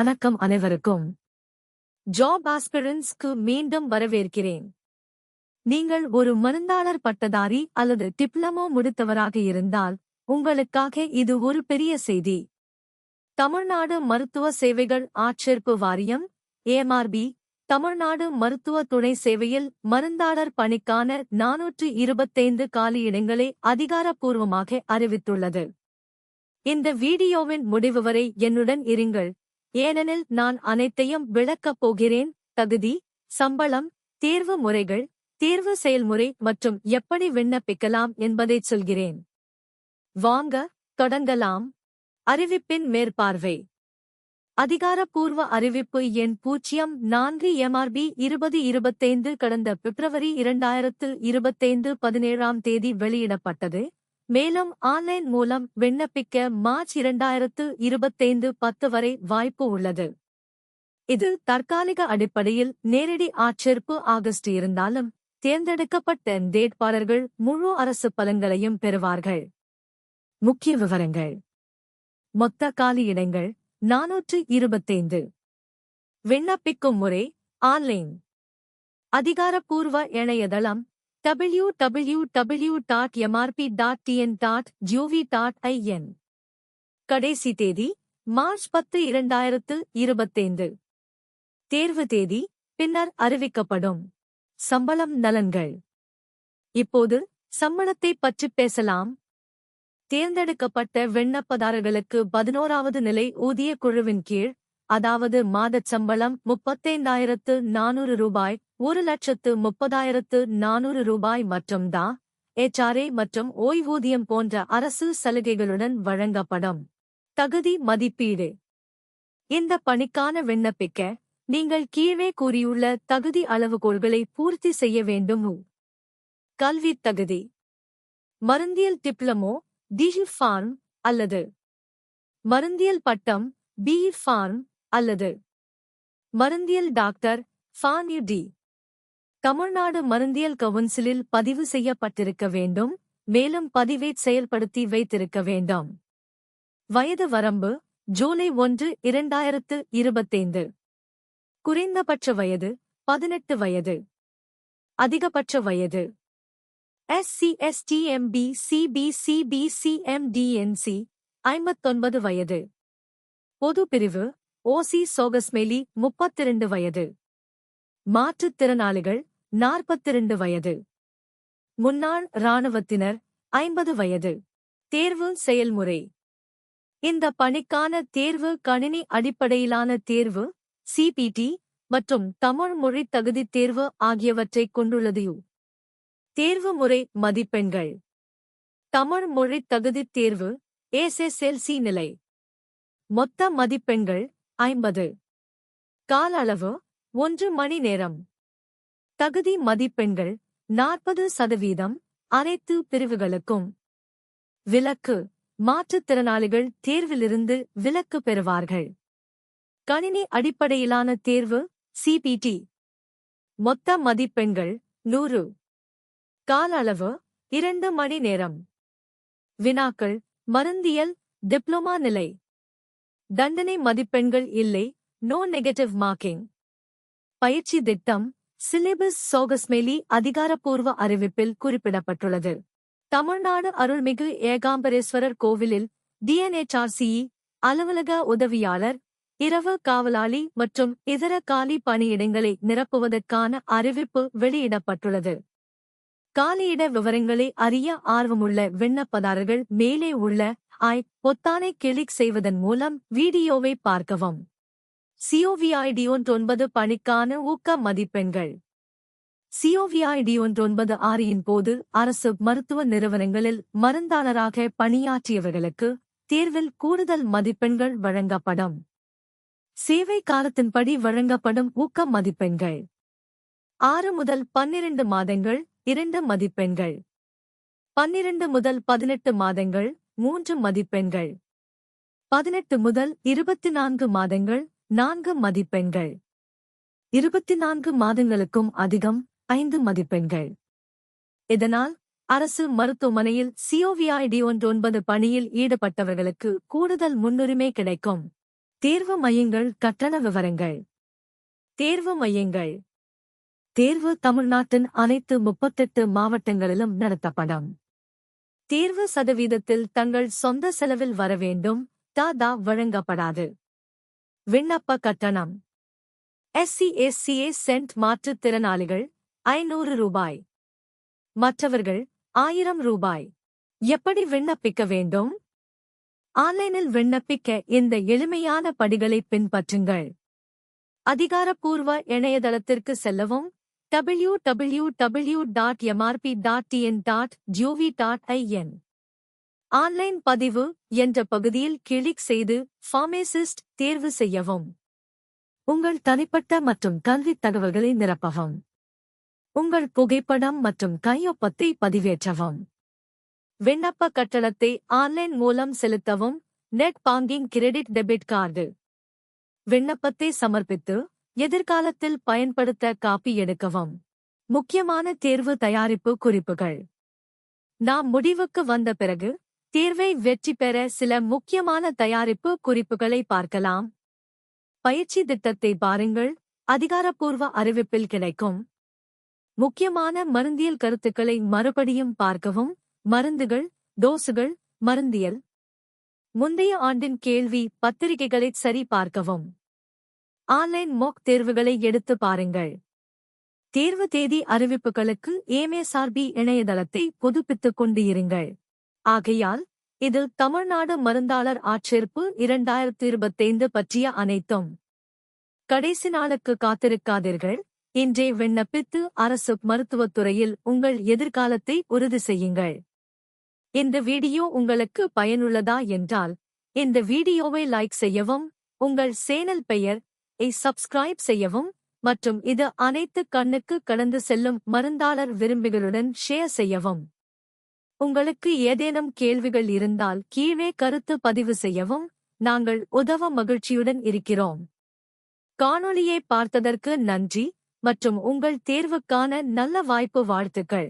வணக்கம் அனைவருக்கும். ஜாப் ஆஸ்பிரன்ஸ்க்கு மீண்டும் வரவேற்கிறேன். நீங்கள் ஒரு மருந்தாளர் பட்டதாரி அல்லது டிப்ளமோ முடித்தவராக இருந்தால் உங்களுக்காக இது ஒரு பெரிய செய்தி. தமிழ்நாடு மருத்துவ சேவைகள் ஆட்சேர்ப்பு வாரியம் ஏஎம்ஆர்பி தமிழ்நாடு மருத்துவ துணை சேவையில் மருந்தாளர் பணிக்கான நானூற்று இருபத்தைந்து காலியிடங்களை அதிகாரப்பூர்வமாக அறிவித்துள்ளது. இந்த வீடியோவின் முடிவு வரை என்னுடன் இருங்கள். ஏனெனில் நான் அனைத்தையும் விளக்கப் போகிறேன். தகுதி சம்பளம் தேர்வு முறைகள் தேர்வு செயல்முறை மற்றும் எப்படி விண்ணப்பிக்கலாம் என்பதைச் சொல்கிறேன். வாங்க தொடங்கலாம். அறிவிப்பின் மேற்பார்வை. அதிகாரப்பூர்வ அறிவிப்பு எண் பூஜ்ஜியம் நான்கு எம்ஆர்பி இருபது இருபத்தைந்து கடந்த பிப்ரவரி இரண்டாயிரத்து இருபத்தைந்து பதினேழாம் தேதி வெளியிடப்பட்டது. மேலும் ஆன்லைன் மூலம் விண்ணப்பிக்க மார்ச் இரண்டாயிரத்து இருபத்தைந்து பத்து வரை வாய்ப்பு உள்ளது. இது தற்காலிக அடிப்படையில் நேரடி ஆட்சேர்ப்பு ஆகஸ்ட் இருந்தாலும் தேர்ந்தெடுக்கப்பட்ட வேட்பாளர்கள் முழு அரசு பலன்களையும் பெறுவார்கள். முக்கிய விவரங்கள். மொத்த காலி இடங்கள் நானூற்று இருபத்தைந்து. விண்ணப்பிக்கும் முறை ஆன்லைன். அதிகாரப்பூர்வ இணையதளம் W W W dot MRB dot TN dot GOV dot IN கடைசி தேதி மார்ச் பத்து இரண்டாயிரத்து இருபத்தைந்து. தேர்வு தேதி பின்னர் அறிவிக்கப்படும். சம்பளம் நலன்கள். இப்போது சம்பளத்தை பற்றி பேசலாம். தேர்ந்தெடுக்கப்பட்ட விண்ணப்பதாரர்களுக்கு பதினோராவது நிலை ஊதிய குழுவின் கீழ் அதாவது மாதச் சம்பளம் முப்பத்தைந்தாயிரத்து நானூறு ரூபாய் ஒரு லட்சத்து முப்பதாயிரத்து நானூறு ரூபாய் மற்றும் தா எச்ஆர்ஏ மற்றும் ஓய்வூதியம் போன்ற அரசு சலுகைகளுடன் வழங்கப்படும். தகுதி மதிப்பீடு. இந்த பணிக்கான விண்ணப்பிக்க நீங்கள் கீழே கூறியுள்ள தகுதி அளவுகோல்களை பூர்த்தி செய்ய வேண்டும். கல்வித் தகுதி. மருந்தியல் டிப்ளமோ டிஹி ஃபார்ம் அல்லது மருந்தியல் பட்டம் பி ஃபார்ம் அல்லது மருந்தியல் டாக்டர் ஃபான் டி. தமிழ்நாடு மருந்தியல் கவுன்சிலில் பதிவு செய்யப்பட்டிருக்க வேண்டும் மேலும் பதிவை செயல்படுத்தி வைத்திருக்க வேண்டும். வயது வரம்பு ஜூலை ஒன்று இரண்டாயிரத்து இருபத்தைந்து. குறைந்தபட்ச வயது பதினெட்டு வயது. அதிகபட்ச வயது. எஸ்சி எஸ்டிஎம்பி சிபிசிபி ஐம்பத்தொன்பது வயது. பொது பிரிவு ஓசி சோகஸ்மேலி முப்பத்திரண்டு வயது. மாற்றுத்திறனாளிகள் நாற்பத்திரண்டு வயது. முன்னாள் இராணுவத்தினர் ஐம்பது வயது. தேர்வு செயல்முறை. இந்த பணிக்கான தேர்வு கணினி அடிப்படையிலான தேர்வு சிபிடி மற்றும் தமிழ் மொழி தகுதித் தேர்வு ஆகியவற்றைக் கொண்டுள்ளது. தேர்வு முறை மதிப்பெண்கள். தமிழ் மொழி தகுதித் தேர்வு எஸ்எஸ்எல்சி நிலை. மொத்த மதிப்பெண்கள் ஐம்பது. கால அளவு ஒன்று மணி நேரம். தகுதி மதிப்பெண்கள் நாற்பது சதவீதம் அனைத்து பிரிவுகளுக்கும். விலக்கு மாற்றுத்திறனாளிகள் தேர்விலிருந்து விலக்கு பெறுவார்கள். கணினி அடிப்படையிலான தேர்வு சிபிடி மொத்த மதிப்பெண்கள் நூறு. கால அளவு இரண்டு மணி நேரம். வினாக்கள் மருந்தியல் டிப்ளோமா நிலை. தண்டனை மதிப்பெண்கள் இல்லை நோ நெகட்டிவ் மார்க்கிங். பயிற்சி திட்டம் சிலிபஸ் சோகஸ்மேலி அதிகாரப்பூர்வ அறிவிப்பில் குறிப்பிடப்பட்டுள்ளது. தமிழ்நாடு அருள்மிகு ஏகாம்பரேஸ்வரர் கோவிலில் டிஎன்எச்ஆர்சிஇ அலுவலக உதவியாளர் இரவு காவலாளி மற்றும் இதர காலி பணியிடங்களை நிரப்புவதற்கான அறிவிப்பு வெளியிடப்பட்டுள்ளது. காலியிட விவரங்களை அறிய ஆர்வமுள்ள விண்ணப்பதாரர்கள் மேலே உள்ள ஐ பொத்தானை கிளிக் செய்வதன் மூலம் வீடியோவை பார்க்கவும். சிஓவிஐடி ஒன்றொன்பது பணிக்கான ஊக்க மதிப்பெண்கள். சிஓவிஐடி ஒன்றொன்பது ஆறியின் போது அரசு மருத்துவ நிறுவனங்களில் மருந்தாளராக பணியாற்றியவர்களுக்கு தேர்வில் கூடுதல் மதிப்பெண்கள் வழங்கப்படும். சேவை காலத்தின்படி வழங்கப்படும் ஊக்க மதிப்பெண்கள். ஆறு முதல் பன்னிரண்டு மாதங்கள் இரண்டு மதிப்பெண்கள். பன்னிரண்டு முதல் பதினெட்டு மாதங்கள் மூன்று மதிப்பெண்கள். பதினெட்டு முதல் இருபத்தி நான்கு மாதங்கள் நான்கு மதிப்பெண்கள். இருபத்தி நான்கு மாதங்களுக்கும் அதிகம் ஐந்து மதிப்பெண்கள். இதனால் அரசு மருத்துவமனையில் சிஓவிஐடி ஒன்றொன்பது பணியில் ஈடுபட்டவர்களுக்கு கூடுதல் முன்னுரிமை கிடைக்கும். தேர்வு மையங்கள் கட்டண விவரங்கள். தேர்வு மையங்கள். தேர்வு தமிழ்நாட்டின் அனைத்து முப்பத்தெட்டு மாவட்டங்களிலும் நடத்தப்படும். தேர்வு சதவீதத்தில் தங்கள் சொந்த செலவில் வர வேண்டும் தாதா வழங்கப்படாது. விண்ணப்ப கட்டணம். எஸ்சி எஸ்சிஏ சென்ட் மாற்றுத்திறனாளிகள் ஐநூறு ரூபாய். மற்றவர்கள் ஆயிரம் ரூபாய். எப்படி விண்ணப்பிக்க வேண்டும்? ஆன்லைனில் விண்ணப்பிக்க இந்த எளிமையான படிகளை பின்பற்றுங்கள். அதிகாரப்பூர்வ இணையதளத்திற்கு செல்லவும். W W W dot MRB dot TN dot GOV dot IN online பதிவு என்ற பகுதியில் கிளிக் செய்து ஃபார்மேசிஸ்ட் தேர்வு செய்யவும். உங்கள் தனிப்பட்ட மற்றும் கல்வித் தகவல்களை நிரப்பவும். உங்கள் புகைப்படம் மற்றும் கையொப்பத்தை பதிவேற்றவும். விண்ணப்ப கட்டணத்தை ஆன்லைன் மூலம் செலுத்தவும். Net banking credit debit card. விண்ணப்பத்தை சமர்ப்பித்து எதிர்காலத்தில் பயன்படுத்த காப்பி எடுக்கவும். முக்கியமான தேர்வு தயாரிப்பு குறிப்புகள். நாம் முடிவுக்கு வந்த பிறகு தேர்வை வெற்றி பெற சில முக்கியமான தயாரிப்பு குறிப்புகளை பார்க்கலாம். பயிற்சி திட்டத்தை பாருங்கள். அதிகாரப்பூர்வ அறிவிப்பில் கிடைக்கும். முக்கியமான மருந்தியல் கருத்துக்களை மறுபடியும் பார்க்கவும். மருந்துகள் டோசுகள் மருந்தியல். முந்தைய ஆண்டின் கேள்வி பத்திரிகைகளை சரி பார்க்கவும். ஆன்லைன் மோக் தேர்வுகளை எடுத்து பாருங்கள். தேர்வு தேதி அறிவிப்புகளுக்கு ஏமேசார்பி இணையதளத்தை புதுப்பித்துக் கொண்டு இருங்கள். ஆகையால் இது தமிழ்நாடு மருந்தாளர் ஆட்சேர்ப்பு இரண்டாயிரத்து இருபத்தைந்து பற்றிய அனைத்தும். கடைசி நாளுக்கு காத்திருக்காதீர்கள். இன்றே விண்ணப்பித்து அரசு மருத்துவத்துறையில் உங்கள் எதிர்காலத்தை உறுதி செய்யுங்கள். இந்த வீடியோ உங்களுக்கு பயனுள்ளதா என்றால் இந்த வீடியோவை லைக் செய்யவும் உங்கள் சேனல் பெயர் ஐ சப்ஸ்கிரைப் செய்யவும் மற்றும் இது அனைத்து கண்ணுக்கு கடந்து செல்லும் மருந்தாளர் விரும்பிகளுடன் ஷேர் செய்யவும். உங்களுக்கு ஏதேனும் கேள்விகள் இருந்தால் கீழே கருத்து பதிவு செய்யவும் நாங்கள் உதவ மகிழ்ச்சியுடன் இருக்கிறோம். காணொளியை பார்த்ததற்கு நன்றி மற்றும் உங்கள் தேர்வுக்கான நல்ல வாய்ப்பு வாழ்த்துக்கள்.